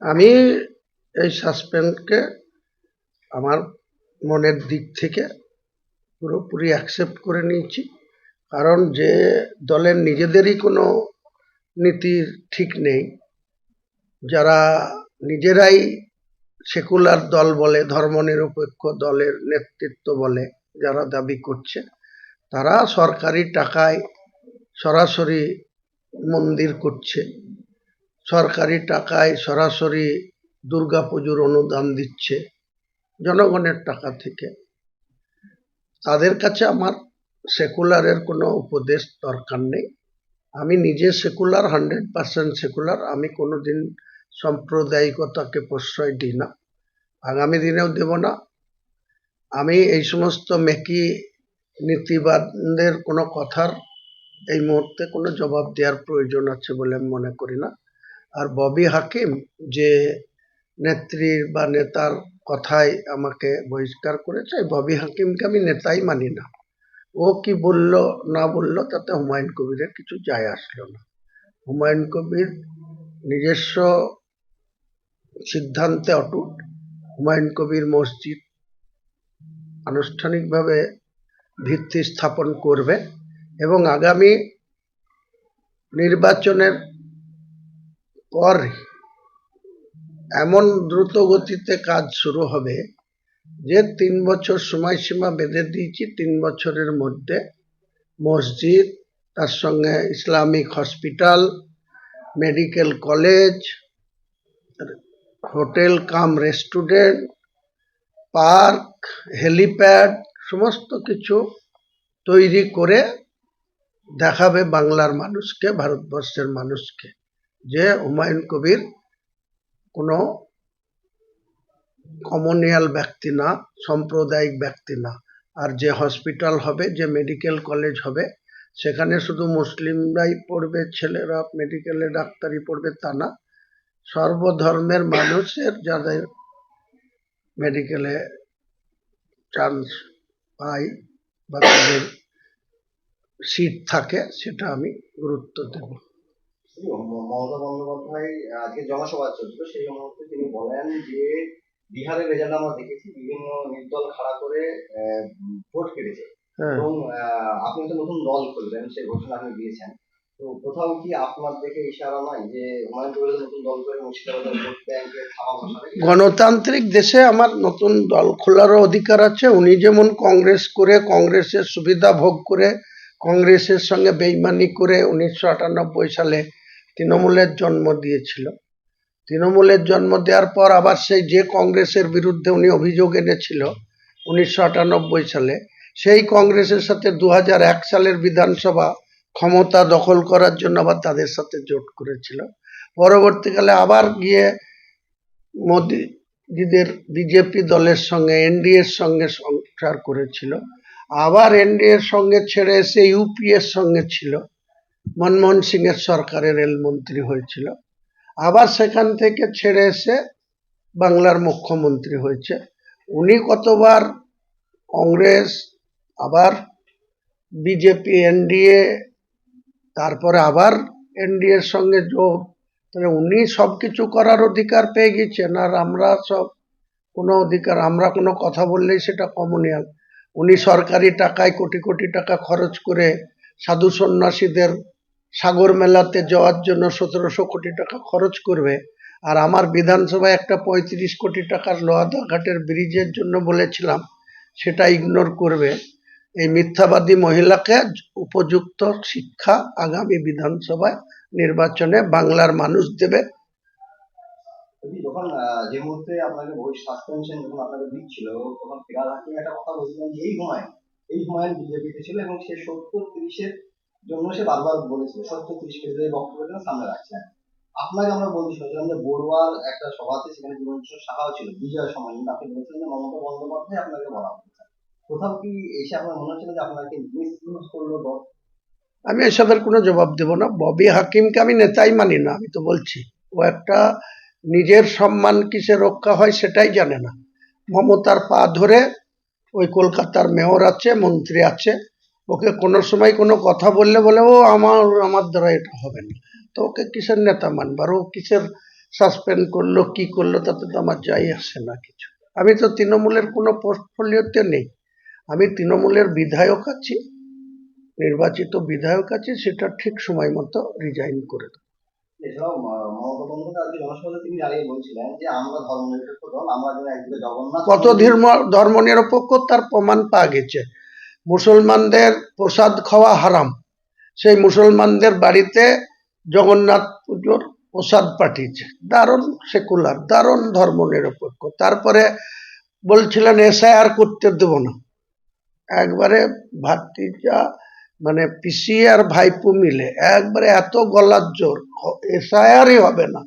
আমি এই সাসপেন্ডকে আমার মনের দিক থেকে পুরোপুরি অ্যাকসেপ্ট করে নিয়েছি। কারণ যে দলের নিজেদেরই কোনো নীতির ঠিক নেই। যারা নিজেরাই সেকুলার দল বলে, ধর্মনিরপেক্ষ দলের নেতৃত্ব বলে যারা দাবি করছে, তারা সরকারি টাকায় সরাসরি মন্দির করছে। সরকারি টাকায় সরাসরি দুর্গাপুজোর অনুদান দিচ্ছে জনগণের টাকা থেকে। তাদের কাছে আমার সেকুলারের কোনো উপদেশ দরকার নেই। আমি নিজে সেকুলার হান্ড্রেড পার্সেন্ট সেকুলার আমি কোনোদিন সাম্প্রদায়িকতাকে প্রশ্রয় দিই না। আগামী দিনেও দেব না। আমি এই সমস্ত মেকি নীতিবাদদের কোনো কথার এই মুহূর্তে কোনো জবাব দেওয়ার প্রয়োজন আছে বলে আমি মনে করি না। আর ববি হাকিম যে নেত্রীর বা নেতার কথায় আমাকে বহিষ্কার করেছে ববি হাকিমকে আমি নেতাই মানি না। ও কি বলল, না বলল, তাতে হুমায়ুন কবিরের কিছু যায় আসলো না। হুমায়ুন কবির নিজস্ব সিদ্ধান্তে অটুট। হুমায়ুন কবির মসজিদ আনুষ্ঠানিকভাবে ভিত্তি স্থাপন করবে এবং আগামী নির্বাচনের পর এমন দ্রুত গতিতে কাজ শুরু হবে যে তিন বছর সময়সীমা বেঁধে দিয়েছি, তিন বছরের মধ্যে মসজিদ, তার সঙ্গে Islamic hospital, medical college, hotel cum restaurant, park, helipad, সমস্ত কিছু তৈরি করে দেখাবে বাংলার মানুষকে, ভারতবর্ষের মানুষকে। যে হুমায়ুন কবির কোনো কমনিয়াল ব্যক্তি না, সাম্প্রদায়িক ব্যক্তি না। আর যে হসপিটাল হবে, যে মেডিকেল কলেজ হবে, সেখানে শুধু মুসলিমরাই পড়বে, ছেলেরা মেডিকেলে ডাক্তারি পড়বে তা না। সর্বধর্মের মানুষের যাদের মেডিকেলে চান্স পাই বা তাদের সিট থাকে, সেটা আমি গুরুত্ব দেব। মমতা বন্দ্যোপাধ্যায় আজকে জনসভা চলছিল সেই মুহূর্তে তিনি বলেন যে বিহারের রেজাল্ট আমরা দেখেছি বিভিন্ন নির্দল খাড়া করে ভোট কেটেছে। হ্যাঁ। এবং আপনি তো নতুন দল করলেন সেই ঘোষণা আপনি দিয়েছেন। তো কোথাও কি আপনার দেখে ইশারা নয় যে নতুন দল করে গণতান্ত্রিক দেশে আমার নতুন দল খোলারও অধিকার আছে। উনি যেমন কংগ্রেস করে কংগ্রেসের সুবিধা ভোগ করে কংগ্রেসের সঙ্গে বেইমানি করে উনিশশো আটানব্বই সালে তৃণমূলের জন্ম দিয়েছিল। তৃণমূলের জন্ম দেওয়ার পর আবার সেই যে কংগ্রেসের বিরুদ্ধে উনি অভিযোগ এনেছিল উনিশশো আটানব্বই সালে, সেই কংগ্রেসের সাথে দু সালের বিধানসভা ক্ষমতা দখল করার জন্য আবার তাদের সাথে জোট করেছিল। পরবর্তীকালে আবার গিয়ে মোদিজিদের বিজেপি দলের সঙ্গে, এনডিএর সঙ্গে সংসার করেছিল। আবার এনডিএর সঙ্গে ছেড়ে এসে ইউপিএর সঙ্গে ছিল। মনমোহন সিং এর সরকারের রেলমন্ত্রী হয়েছিল। আবার সেখান থেকে ছেড়ে এসে বাংলার মুখ্যমন্ত্রী হয়েছে। উনি কতবার কংগ্রেস, আবার বিজেপি, এনডিএ, তারপরে আবার এনডিএর সঙ্গে যোগ। তাহলে উনি সব কিছু করার অধিকার পেয়ে গেছেন আর আমরা সব কোনো অধিকার, আমরা কোনো কথা বললেই সেটা কমনিয়াল। উনি সরকারি টাকায় কোটি কোটি টাকা খরচ করে সাধু সন্ন্যাসীদের সাগর মেলাতে যাওয়ার জন্য সতেরোশো কোটি টাকা খরচ করবে। আর আমার বিধানসভায় একটা পঁয়ত্রিশ কোটি টাকার লোহাদা ঘাটের ব্রিজের জন্য বলেছিলাম, সেটা ইগনোর করবে। এই মিথ্যাবাদী মহিলাকে উপযুক্ত শিক্ষা আগামী বিধানসভায় নির্বাচনে বাংলার মানুষ দেবে। এই বিজেপিতে ছিল এবং সে সত্তর তিরিশের জন্য সে বারবার বলেছিল সত্তর তিরিশ কেন্দ্রের বক্তব্য যেন সামনে রাখছিলেন আপনাকে আমরা বলতে শুনেছিলাম যে বড়ুয়ার একটা সভাতে সেখানে জীবনকিশোর সাহাও ছিল বিজয়ের সময় কিন্তু আপনি বলেছিলেন যে মমতা বন্দ্যোপাধ্যায় আপনাকে বলা হয়েছে কোথাও কি এসে আপনার মনে হচ্ছিল যে আপনাকে মিসইউজ করল আমি এসবের কোনো জবাব দেব না। ববি হাকিমকে আমি নেতাই মানি না, আমি তো বলছি। ও একটা নিজের সম্মান কিসে রক্ষা হয় সেটাই জানে না। মমতার পা ধরে ওই কলকাতার মেয়র আছে, মন্ত্রী আছে ওকে কোনো সময় কোনো কথা বললে বলে ও আমার আমার দ্বারা এটা হবে না। তো ওকে কিসের নেতা মানবার? ও কিসের সাসপেন্ড করল কি করল তাতে তো আমার যাই আসে না কিছু। আমি তো তৃণমূলের কোনো পোর্টফোলিওতে নেই। আমি তৃণমূলের বিধায়ক আছি নির্বাচিত বিধায়ক আছি সেটা ঠিক সময় মতো রিজাইন করে দেবো। এছাড়াও কত ধর্ম ধর্ম নিরপেক্ষ তার প্রমাণ পাওয়া গেছে। মুসলমানদের প্রসাদ খাওয়া হারাম। সেই মুসলমানদের বাড়িতে জগন্নাথ পুজোর প্রসাদ পাঠিয়েছে। দারুণ সেকুলার, দারুণ ধর্ম নিরপেক্ষ তারপরে বলছিলেন এসআইআর করতে দেব না। একবারে ভাতিজা মানে পিসি আর ভাইপু মিলে একবারে এত গলার জোর এসআইআরই হবে না।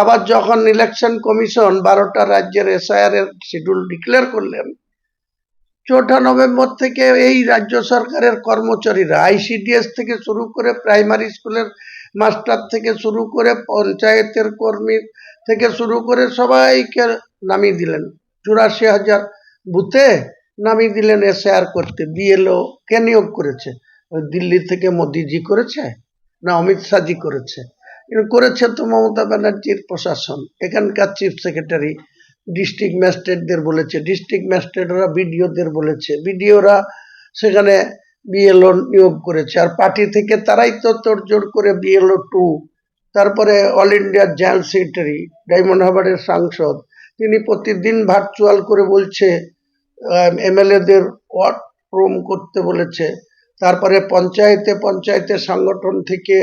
আবার যখন ইলেকশন কমিশন বারোটা রাজ্যের এসআইআর এর শিডিউল ডিক্লেয়ার করলেন চৌঠা নভেম্বর থেকে এই রাজ্য সরকারের কর্মচারীরা আইসিডিএস থেকে শুরু করে প্রাইমারি স্কুলের মাস্টার থেকে শুরু করে পঞ্চায়েতের কর্মী থেকে শুরু করে সবাইকে নামিয়ে দিলেন। চুরাশি হাজার বুথে নামিয়ে দিলেন এসআইআর করতে। বিএলও কে নিয়োগ করেছে? দিল্লি থেকে মোদিজি করেছে না অমিত শাহজি করেছে? করেছে তো মমতা ব্যানার্জির প্রশাসন। এখানকার চিফ সেক্রেটারি ডিস্ট্রিক্ট ম্যাজিস্ট্রেটদের বলেছে ডিস্ট্রিক্ট ম্যাজিস্ট্রেটরা বিডিওদের বলেছে বিডিওরা সেখানে বিএলও নিয়োগ করেছে, আর পার্টি থেকে তারাই তো তোড়জোড় করে বিএলও টু তারপরে অল ইন্ডিয়ার জয়েন্ট সেক্রেটারি ডায়মন্ড হারবারের সাংসদ, তিনি প্রতিদিন ভার্চুয়াল করে বলছে এমএলএদের ওয়ার্ড রুম করতে বলেছে, তারপরে পঞ্চায়েতে পঞ্চায়েতের সংগঠন থেকে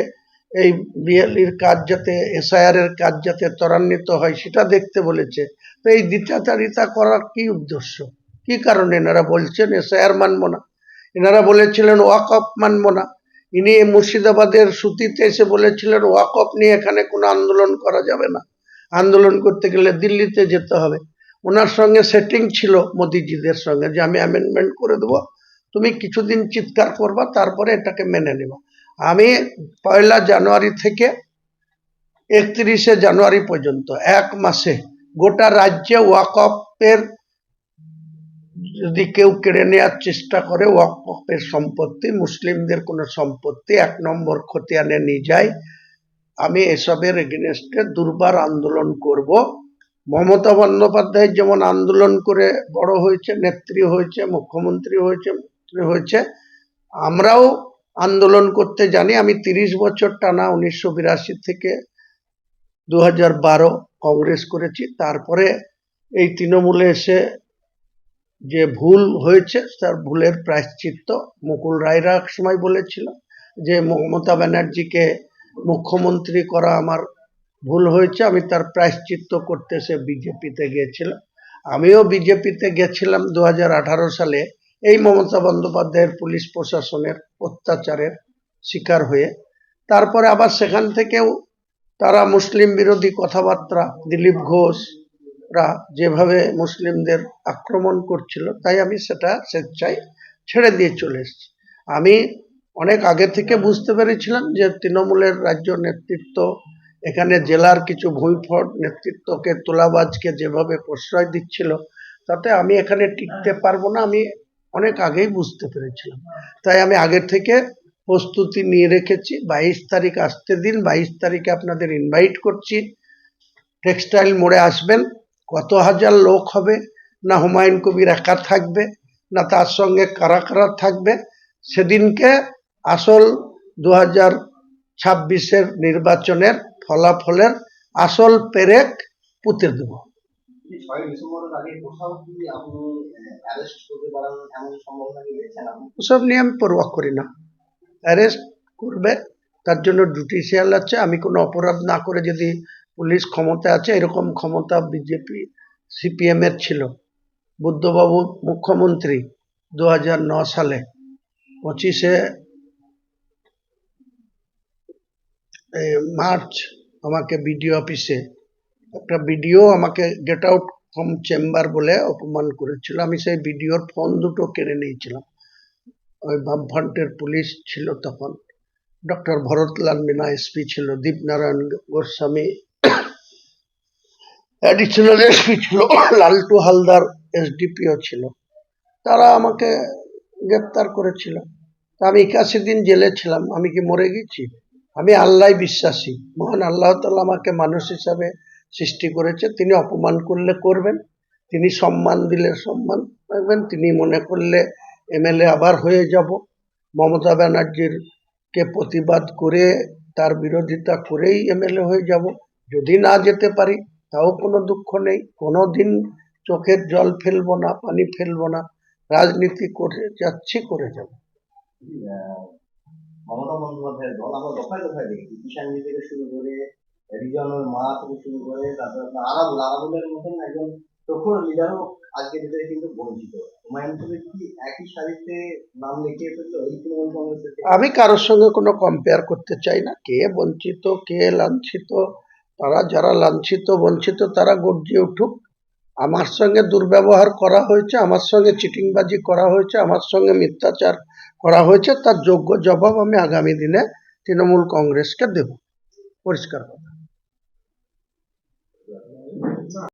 এই বিএলইর কাজ যাতে, এসআইআরের কাজ যাতে ত্বরান্বিত হয় সেটা দেখতে বলেছে। তো এই দ্বিতাচারিতা করার কি উদ্দেশ্য? কি কারণে? এনারা বলছেন এসআইআর মানবো না। এনারা বলেছিলেন ওয়াকফ মানব না। ইনি মুর্শিদাবাদের সুতিতে এসে বলেছিলেন ওয়াকফ নিয়ে এখানে কোনো আন্দোলন করা যাবে না। আন্দোলন করতে গেলে দিল্লিতে যেতে হবে। ওনার সঙ্গে সেটিং ছিল মোদিজিদের সঙ্গে যে আমি অ্যামেন্ডমেন্ট করে দেবো। তুমি কিছুদিন চিৎকার করবা, তারপরে এটাকে মেনে নেব। আমি পয়লা জানুয়ারি থেকে একত্রিশে জানুয়ারি পর্যন্ত, এক মাসে গোটা রাজ্যে ওয়াকফের যদি কেউ কেড়ে নেওয়ার চেষ্টা করে, ওয়াকফের সম্পত্তি, মুসলিমদের কোনো সম্পত্তি এক নম্বর খতিয়ানে নিয়ে যায়। আমি এসবের এগেনস্টে দুর্বার আন্দোলন করব। মমতা বন্দ্যোপাধ্যায় যেমন আন্দোলন করে বড় হয়েছে, নেত্রী হয়েছে, মুখ্যমন্ত্রী হয়েছে হয়েছে, আমরাও আন্দোলন করতে জানি, আমি তিরিশ বছর টানা উনিশশো বিরাশি থেকে দু হাজার বারো কংগ্রেস করেছি। তারপরে এই তৃণমূলে এসে যে ভুল হয়েছে, তার ভুলের প্রায়শ্চিত্ত মুকুল রায়রা এক সময় বলেছিল যে, মমতা ব্যানার্জিকে মুখ্যমন্ত্রী করা আমার ভুল হয়েছে, আমি তার প্রায়শ্চিত্ত করতে সে বিজেপিতে গিয়েছিল আমিও বিজেপিতে গেছিলাম দু হাজার আঠারো সালে। এই মমতা বন্দ্যোপাধ্যায়ের পুলিশ প্রশাসনের অত্যাচারের শিকার হয়ে, তারপরে আবার সেখান থেকেও তারা মুসলিম বিরোধী কথাবার্তা, দিলীপ ঘোষরা যেভাবে মুসলিমদের আক্রমণ করছিল, তাই আমি সেটা স্বেচ্ছায় ছেড়ে দিয়ে চলে এসেছি। আমি অনেক আগে থেকে বুঝতে পেরেছিলাম যে তৃণমূলের রাজ্য নেতৃত্ব, এখানে জেলার কিছু ভূমিফট নেতৃত্বকে তোলাবাজকে যেভাবে প্রশ্রয় দিচ্ছিল, তাতে আমি এখানে টিকতে পারব না। আমি অনেক আগেই বুঝতে পেরেছিলাম। তাই আমি আগের থেকে প্রস্তুতি নিয়ে রেখেছি। বাইশ তারিখ আসতে দিন, বাইশ তারিখে আপনাদের ইনভাইট করছি। টেক্সটাইল মোড়ে আসবেন। কত হাজার লোক হবে? না হুমায়ুন কবির একা থাকবে, না তার সঙ্গে কারা কারা থাকবে? সেদিনকে আসল দু হাজার ছাব্বিশের নির্বাচনের ফলাফলের আসল পেরেক পুঁতে দেব। ওসব নিয়ে আমি পরোয়া করি না। অ্যারেস্ট করবে, তার জন্য জুডিশিয়াল আছে। আমি কোনো অপরাধ না করে যদি পুলিশ ক্ষমতা আছে, এরকম ক্ষমতা বিজেপি সিপিএম এর ছিল। বুদ্ধবাবু মুখ্যমন্ত্রী দু সালে পঁচিশে মার্চ আমাকে বিডিও অফিসে একটা ভিডিও আমাকে গেট আউট ফ্রম চেম্বার বলে অপমান করেছিল। আমি সেই ভিডিওর ফোন দুটো কেড়ে নিয়েছিলাম। ওই বামফ্রন্টের পুলিশ ছিল তখন। ডক্টর ভরতলাল মিনা এসপি ছিল, দীপনারায়ণ গোস্বামী অ্যাডিশনাল এসপি ছিল, লালটু হালদার এসডিপিও ছিল। তারা আমাকে গ্রেপ্তার করেছিল। তা আমি একাশি দিন জেলে ছিলাম। আমি কি মরে গেছি? আমি আল্লাহ বিশ্বাসী। মহান আল্লাহ তাআলা আমাকে মানুষ হিসাবে সৃষ্টি করেছে, তিনি অপমান করলে করবেন, তিনি সম্মান দিলে সম্মান পাবেন, তিনি মনে করলে এমএলএ আবার হয়ে যাব। মমতা ব্যানার্জির কে প্রতিবাদ করে, তার বিরোধিতা করেই এমএলএ হয়ে যাব। যদি না যেতে পারি, তাও কোনো দুঃখ নেই। কোনো দিন চোখের জল ফেলব না, পানি ফেলব না, রাজনীতি করে যাচ্ছি, করে যাব। মমতা বন্দ্যোপাধ্যায়ের দল আমরা দফায় দফায় কিষাণ শুরু করে মা থেকে শুরু করে মতন একজন লিডারও আজকে কিন্তু বঞ্চিত। হুমায়ুন কবির কি একই সারিতে নাম লিখিয়ে এই তৃণমূল কংগ্রেসের আমি কারোর সঙ্গে কোনো কম্পেয়ার করতে চাই না। কে বঞ্চিত, কে লাঞ্ছিত, তারা যারা লাঞ্ছিত, বঞ্চিত, তারা গর্জিয়ে উঠুক। আমার সঙ্গে দুর্ব্যবহার করা হয়েছে, আমার সঙ্গে চিটিংবাজি করা হয়েছে, আমার সঙ্গে মিথ্যাচার করা হয়েছে, তার যোগ্য জবাব আমি আগামী দিনে তৃণমূল কংগ্রেসকে দেব। পরিষ্কার কথা। time.